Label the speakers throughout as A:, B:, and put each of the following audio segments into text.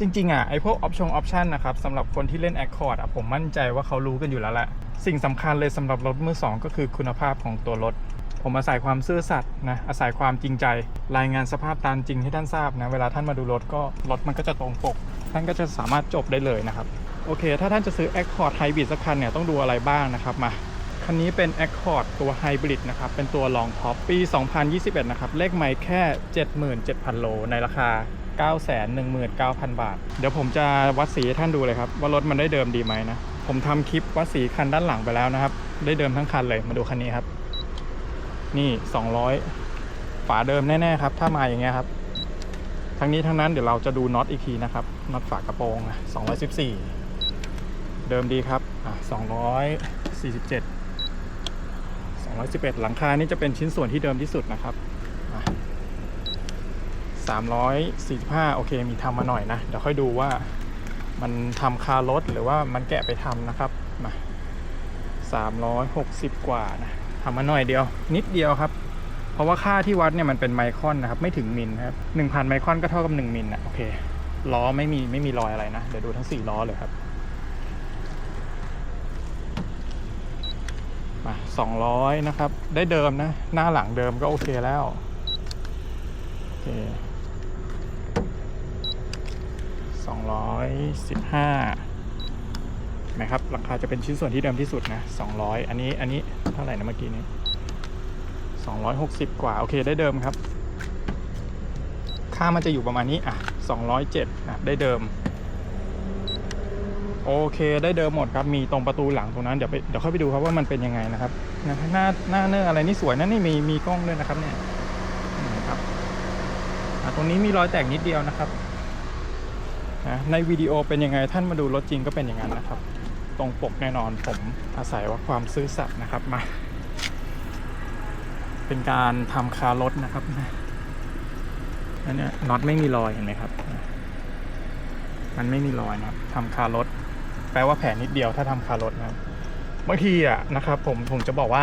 A: จริงๆอะไอพวกออปชั่นออปชันนะครับสำหรับคนที่เล่น Accord อะผมมั่นใจว่าเขารู้กันอยู่แล้วแหละ สิ่งสำคัญเลยสำหรับรถมือสองก็คือคุณภาพของตัวรถ ผมอาศัยความซื่อสัตย์นะอาศัยความจริงใจ รายงานสภาพตามจริงให้ท่านทราบนะเวลาท่านมาดูรถก็รถมันก็จะตรงปก ท่านก็จะสามารถจบได้เลยนะครับ โอเค ถ้าท่านจะซื้อ Accord Hybrid สักคันเนี่ยต้องดูอะไรบ้างนะครับมาคันนี้เป็น Accord ตัว Hybrid นะครับ เป็นตัว Long Top ปี 2021 นะครับ เลขใหม่แค่ 77,000 โล ในราคา 919,000 บาท เดี๋ยวผมจะวัดสีให้ท่านดูเลยครับ ว่ารถมันได้เดิมดีไหมนะ ผมทำคลิปวัดสีคันด้านหลังไปแล้วนะครับ ได้เดิมทั้งคันเลยมาดูคันนี้ครับ นี่ 200 ฝาเดิมแน่ๆครับ ถ้ามาอย่างเงี้ยครับ ทั้งนี้ทั้งนั้นเดี๋ยวเราจะดูน็อตอีกทีนะครับน็อตฝากระโปรงอะ214 เดิมดีครับอะ247 211 หลังคานี่จะเป็นชิ้นส่วนที่เดิมที่สุดนะครับ 345 โอเค มีทำมาหน่อยนะ เดี๋ยวค่อยดูว่ามันทำคารถหรือว่ามันแกะไปทำนะครับ มา 360 กว่านะทำมาหน่อยเดียว นิดเดียวครับ เพราะว่าค่าที่วัดเนี่ยมันเป็นไมครอนนะครับ ไม่ถึงมิลครับ1,000ไมครอนก็เท่ากับ 1 มิลนะโอเค ล้อไม่มีไม่มีรอยอะไรนะ เดี๋ยวดูทั้ง 4 ล้อเลยครับ มา 200 นะครับ ได้เดิมนะ หน้าหลังเดิมก็โอเคแล้ว โอเค 215นะครับ ราคาจะเป็นชิ้นส่วนที่เดิมที่สุดนะ 200 อันนี้ อันนี้เท่าไหร่นะเมื่อกี้นี้ 260 กว่า โอเค ได้เดิมครับ ค่ามันจะอยู่ประมาณนี้ อะ 207 อะ ได้เดิม โอเค ได้เดิมหมดครับ มีตรงประตูหลังตรงนั้น เดี๋ยวไป เดี๋ยวค่อยไปดูครับว่ามันเป็นยังไงนะครับ หน้า หน้าเนื้ออะไรนี่สวยนะนี่มี มีกล้องด้วยนะครับเนี่ยนี่ครับตรงนี้มีรอยแตกนิดเดียวนะครับ นะในวิดีโอเป็นยังไงท่านมาดูรถจริงก็เป็นอย่างนั้นนะครับ ตรงปกแน่นอนผมอาศัยว่าความซื่อสัตย์นะครับมา เป็นการทำคารถนะครับนะอันเนี้ยน็อตไม่มีรอยเห็นไหมครับ มันไม่มีรอยนะครับทำคารถ แปลว่าแผลนิดเดียวถ้าทำคารถนะครับบางทีอะนะครับ ผมผมจะบอกว่า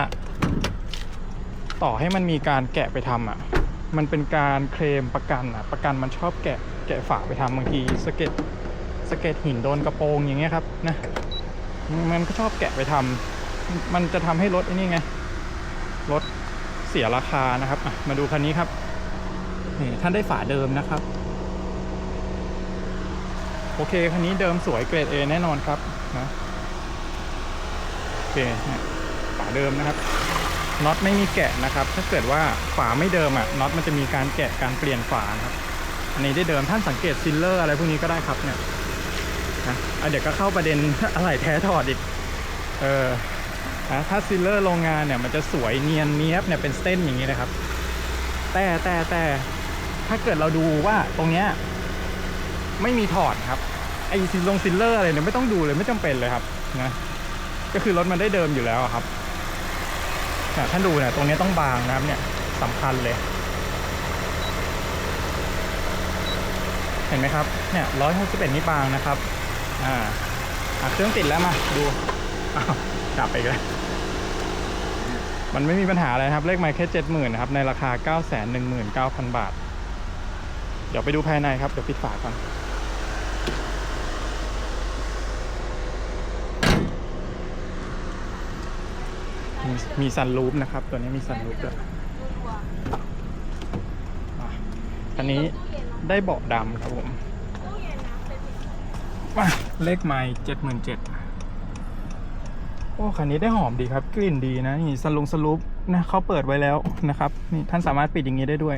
A: ต่อให้มันมีการแกะไปทำอะ มันเป็นการเคลมประกันอะประกันมันชอบแกะแกะฝาไปทำบางทีสเก็ดสเก็ดหินโดนกระโปรงอย่างเงี้ยครับนะมันก็ชอบแกะไปทำมันจะทำให้รถไอ้นี่ไงรถเสียราคานะครับมาดูคันนี้ครับนี่ท่านได้ฝาเดิมนะครับ โอเคคันนี้เดิมสวยเกรด A แน่นอนครับนะโอเคฝาเดิมนะครับ น็อตไม่มีแกะนะครับ ถ้าเกิดว่าฝาไม่เดิมอะน็อตมันจะมีการแกะการเปลี่ยนฝาครับ อันนี้ได้เดิมท่านสังเกตซิลเลอร์อะไรพวกนี้ก็ได้ครับเนี่ยนะะเดี๋ยวก็เข้าประเด็นอะไรแท้ถอดอีกเออนะถ้าซิลเลอร์โรงงานเนี่ยมันจะสวยเนียนเนียบเนี่ยเป็นเส้นอย่างนี้นะครับ แต่แต่แต่ถ้าเกิดเราดูว่าตรงเนี้ยไม่มีถอดครับไอซิลลงซิลเลอร์อะไรเนี่ยไม่ต้องดูเลยไม่จำเป็นเลยครับนะก็คือรถมันได้เดิมอยู่แล้วครับ ท่านดูเนี่ยตรงนี้ต้องบางนะครับเนี่ยสำคัญเลย เห็นไหมครับเนี่ยร้อยหกสิบเอ็ดนี่บางนะครับอ่าเครื่องติดแล้วมาดูดับไปอีกแล้วมันไม่มีปัญหาอะไรครับ เลขไมค์แค่เจ็ดหมื่นนะครับ ในราคาเก้าแสนหนึ่งหมื่นเก้าพันบาท เดี๋ยวไปดูภายในครับ เดี๋ยวปิดฝาก่อน มีมีซันรูฟนะครับ ตัวนี้มีซันรูฟด้วยอะอันนี้ได้เบาะดำครับผมมาเลขไม้เจ็ดหมื่นเจ็ดโอ้คันนี้ได้หอมดีครับ กลิ่นดีนะนี่ซันลุงสลูปนะเขาเปิดไว้แล้วนะครับนี่ท่านสามารถปิดอย่างนี้ได้ด้วย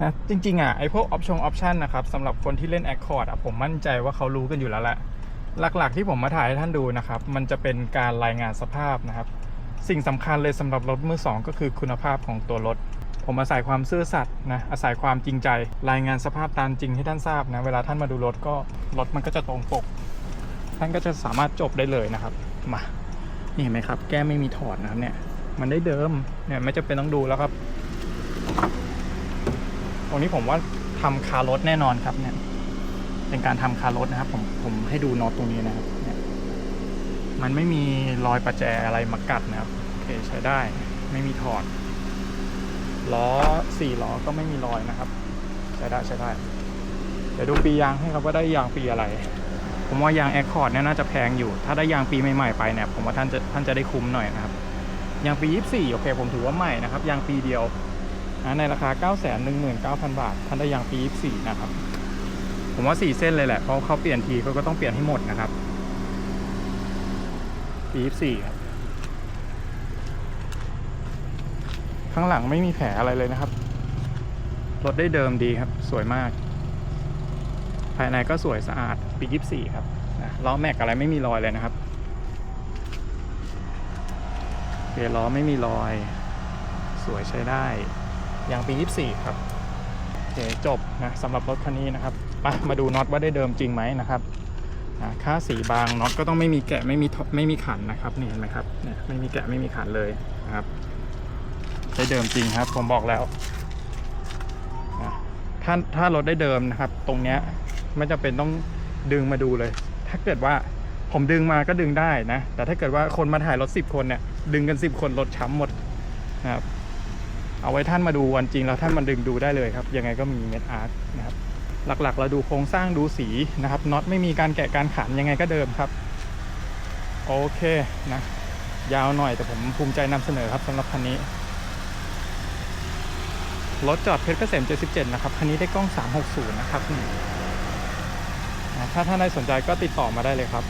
A: นะจริงๆอะไอพวกออปชั่นออปชันนะครับสำหรับคนที่เล่น Accord อะผมมั่นใจว่าเขารู้กันอยู่แล้วแหละหลักๆที่ผมมาถ่ายให้ท่านดูนะครับ มันจะเป็นการรายงานสภาพนะครับ สิ่งสำคัญเลยสำหรับรถมือสองก็คือคุณภาพของตัวรถ ผมอาศัยความซื่อสัตย์นะอาศัยความจริงใจ รายงานสภาพตามจริงให้ท่านทราบนะเวลาท่านมาดูรถก็รถมันก็จะตรงปก ท่านก็จะสามารถจบได้เลยนะครับมานี่เห็นไหมครับ แก้ไม่มีถอดนะครับเนี่ยมันได้เดิมเนี่ยไม่จำเป็นต้องดูแล้วครับ ตรงนี้ผมว่าทำคารถแน่นอนครับเนี่ยเป็นการทำคารถนะครับ ผมผมให้ดูน็อตตรงนี้นะครับ มันไม่มีรอยประแจอะไรมากัดนะครับโอเคใช้ได้ไม่มีถอดล้อสี่ล้อก็ไม่มีรอยนะครับ ใช้ได้ใช้ได้เดี๋ยวดูปียางให้ครับว่าได้ยางปีอะไร ผมว่ายางแอคคอร์ดเนี่ยน่าจะแพงอยู่ ถ้าได้ยางปีใหม่ๆไปเนี่ยผมว่าท่านจะท่านจะได้คุ้มหน่อยนะครับยางปี 24 โอเค ผมถือว่าใหม่นะครับยางปีเดียวในราคา 9 1 9 0 0 0 บาท ท่านได้ยางปี 24 นะครับ ผมว่า 4 เส้นเลยแหละเพราะเขาเปลี่ยนทีเขาก็ต้องเปลี่ยนให้หมดนะครับ ปี24ครับ ข้างหลังไม่มีแผลอะไรเลยนะครับ รถได้เดิมดีครับ สวยมาก ภายในก็สวยสะอาด ปี24ครับนะล้อแม็กอะไรไม่มีรอยเลยนะครับเกียร์ล้อไม่มีรอย สวยใช้ได้ อย่างปี 24 ครับโอเคจบนะสำหรับรถคันนี้นะครับไปมาดูน็อตว่าได้เดิมจริงไหมนะครับ ค่าสีบางน็อตก็ต้องไม่มีแกะไม่มีท่อไม่มีขันนะครับนี่เห็นไหมครับเนี่ยไม่มีแกะไม่มีขันเลยนะครับได้เดิมจริงครับ ผมบอกแล้วนะถ้าถ้ารถได้เดิมนะครับ ตรงเนี้ยไม่จำเป็นต้องดึงมาดูเลย ถ้าเกิดว่าผมดึงมาก็ดึงได้นะ แต่ถ้าเกิดว่าคนมาถ่ายรถสิบคนเนี่ย ดึงกันสิบคนรถช้ำหมดนะครับเอาไว้ท่านมาดูวันจริงแล้วท่านมาดึงดูได้เลยครับ ยังไงก็มีเม็ดอาร์ตนะครับ หลักๆ เราดูโครงสร้างดูสีนะครับน็อตไม่มีการแกะการขันยังไงก็เดิมครับโอเคนะยาวหน่อยแต่ผมภูมิใจนำเสนอครับสำหรับคันนี้รถจอดเพชรเกษม77 นะครับ คันนี้ได้กล้อง 360 นะครับถ้าท่านใดสนใจก็ติดต่อมาได้เลยครับ